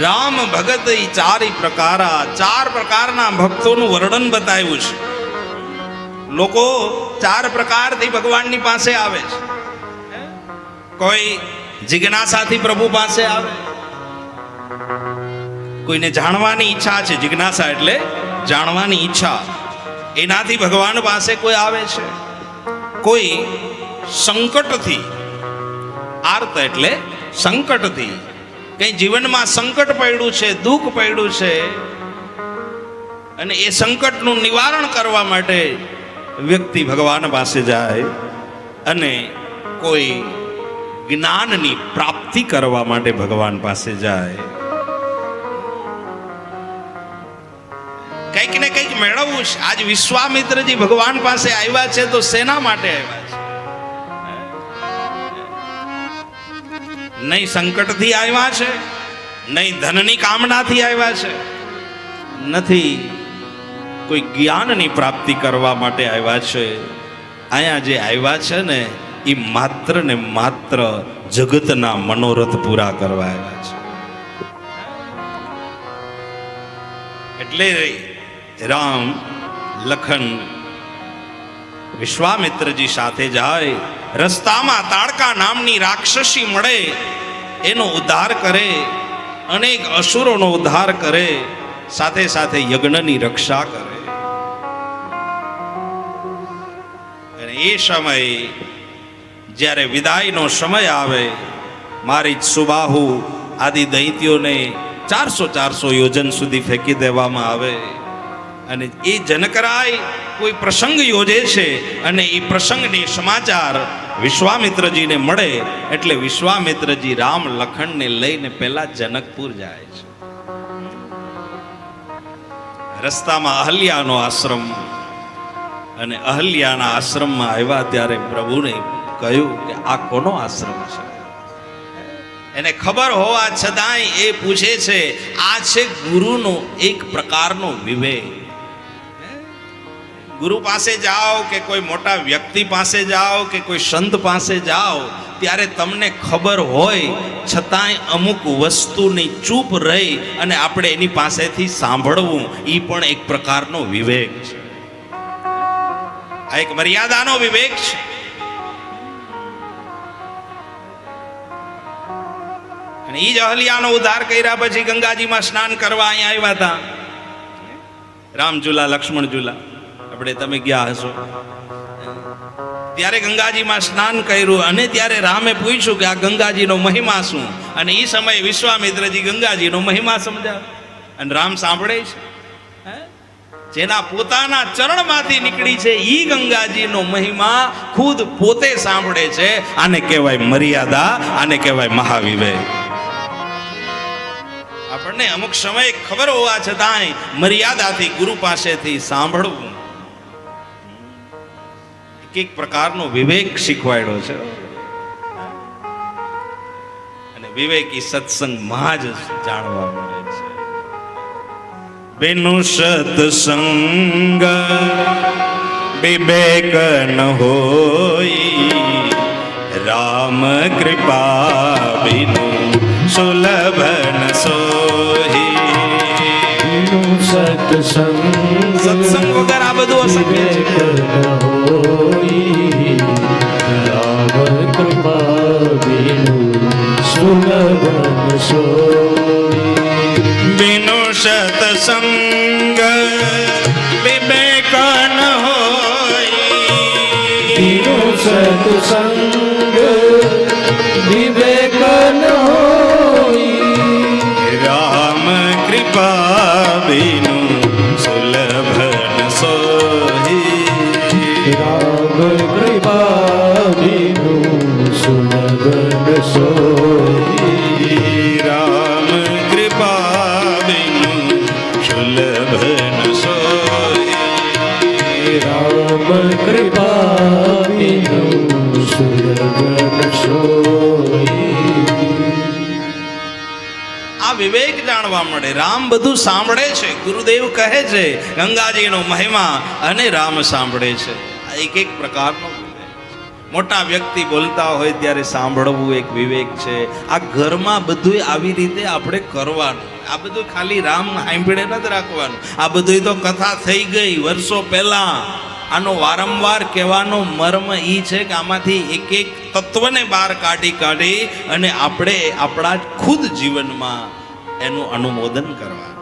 રામ ભગત એ ચારી પ્રકારા, ચાર પ્રકારના ભક્તોનું વર્ણન બતાવ્યું છે. લોકો ચાર પ્રકારથી ભગવાનની પાસે આવે છે. કોઈ જિજ્ઞાસાથી પ્રભુ પાસે આવે. કોઈને જાણવાની ઈચ્છા છે, જિજ્ઞાસા એટલે જાણવાની ઈચ્છા. એનાથી ભગવાન પાસે કોઈ આવે છે. કોઈ સંકટથી, આર્ત એટલે સંકટથી કઈ જીવનમાં સંકટ પડ્યું છે, દુઃખ પડ્યું છે, અને એ સંકટનું નિવારણ કરવા માટે વ્યક્તિ ભગવાન પાસે જાય અને કોઈ જ્ઞાનની પ્રાપ્તિ કરવા માટે ભગવાન પાસે જાય. કંઈક ને કંઈક મેળવવું છે. આજ વિશ્વામિત્રજી ભગવાન પાસે આવ્યા છે તો શેના માટે આવ્યા નહીં સંકટથી આવ્યા છે, નહીં ધનની કામનાથી આવ્યા છે, નથી કોઈ જ્ઞાનની પ્રાપ્તિ કરવા માટે આવ્યા છે. અહીંયા જે આવ્યા છે ને, એ માત્ર ને માત્ર જગતના મનોરથ પૂરા કરવા આવ્યા છે. એટલે રામ, લખન, વિશ્વામિત્રજી સાથે જાય રસ્તામાં તાડકા નામની રાક્ષસી મળે, એનો ઉદ્ધાર કરે, અનેક અસુરોનો ઉદ્ધાર કરે, સાથે સાથે યજ્ઞની રક્ષા કરે. અને એ સમયે જ્યારે વિદાયનો સમય આવે, મારી સુબાહુ આદિ દૈત્યોને ચારસો ચારસો યોજન સુધી ફેંકી દેવામાં આવે. અને એ જનકરાય કોઈ પ્રસંગ યોજે છે અને એ પ્રસંગની સમાચાર વિશ્વામિત્રજીને મળે એટલે વિશ્વામિત્રજી રામ લખણને લઈને પહેલા જનકપુર જાય છે. રસ્તામાં અહલ્યાનો આશ્રમ અને અહલ્યાના આશ્રમમાં આવ્યા ત્યારે પ્રભુને કહ્યું કે આ કોનો આશ્રમ છે? એને ખબર હોવા છતાંય એ પૂછે છે, આ છે ગુરુનો એક પ્રકારનો વિવેક. ગુરુ પાસે જાઓ કે કોઈ મોટા વ્યક્તિ પાસે જાઓ કે કોઈ સંત પાસે જાઓ, ત્યારે તમને ખબર હોય, છતાંય અમુક વસ્તુની ચૂપ રહી અને આપણે એની પાસેથી સાંભળવું એ પણ એક પ્રકારનો વિવેક છે. આ એક મર્યાદાનો વિવેક છે. અને એ જ અહલિયાનો ઉદ્ધાર કર્યા પછી ગંગાજીમાં સ્નાન કરવા અહીંયા આવ્યા હતા. રામ ઝુલા, લક્ષ્મણ ઝુલા. આપણે તમે ગયા હશો. ત્યારે ગંગાજીમાં સ્નાન કર્યું અને ત્યારે રામે પૂછ્યું કે આ ગંગાજીનો મહિમા શું? અને એ સમયે વિશ્વામિત્રજી ગંગાજીનો મહિમા સમજાવે. અને રામ સાંભળે છે? જેના પોતાના ચરણમાંથી નીકળી છે, ઈ ગંગાજીનો મહિમા ખુદ પોતે સાંભળે છે. આને કહેવાય મર્યાદા, આને કહેવાય મહાવિવેક. આપણને અમુક સમયે ખબર હોવા છતાંય મર્યાદાથી ગુરુ પાસેથી સાંભળવું એક પ્રકારનો વિવેક શીખવાડ્યો છે. અને વિવેક ઈ સત્સંગમાં જ જાણવા મળે છે. બિનુ સત્સંગ વિવેક ન હોય. રામ કૃપા બિનુ સુલભ ન સોહી. સત્સંગ સત્સંગ વગર આ બધું અશક્ય છે. સુલભન સોઈ બિનુ સત્સંગ વિવેક ન હોય બિનુ સત્સંગ જાણવા મળે. રામ બધું સાંભળે છે. ગુરુદેવ કહે છે, ગંગાજીનો મહિમા અને રામ સાંભળે છે. આ એક એક પ્રકારનો મોટા વ્યક્તિ બોલતા હોય ત્યારે સાંભળવું એક વિવેક છે. આ ઘરમાં બધું આવી રીતે આપણે કરવાનું. આ બધું ખાલી રામ સાંભળે નથી રાખવાનું. આ બધું તો કથા થઈ ગઈ વર્ષો પહેલા. આનો વારંવાર કહેવાનો મર્મ એ છે કે આમાંથી એક એક તત્વને બહાર કાઢી કાઢી અને આપણે આપણા ખુદ જીવનમાં એનું અનુમોદન કરવા.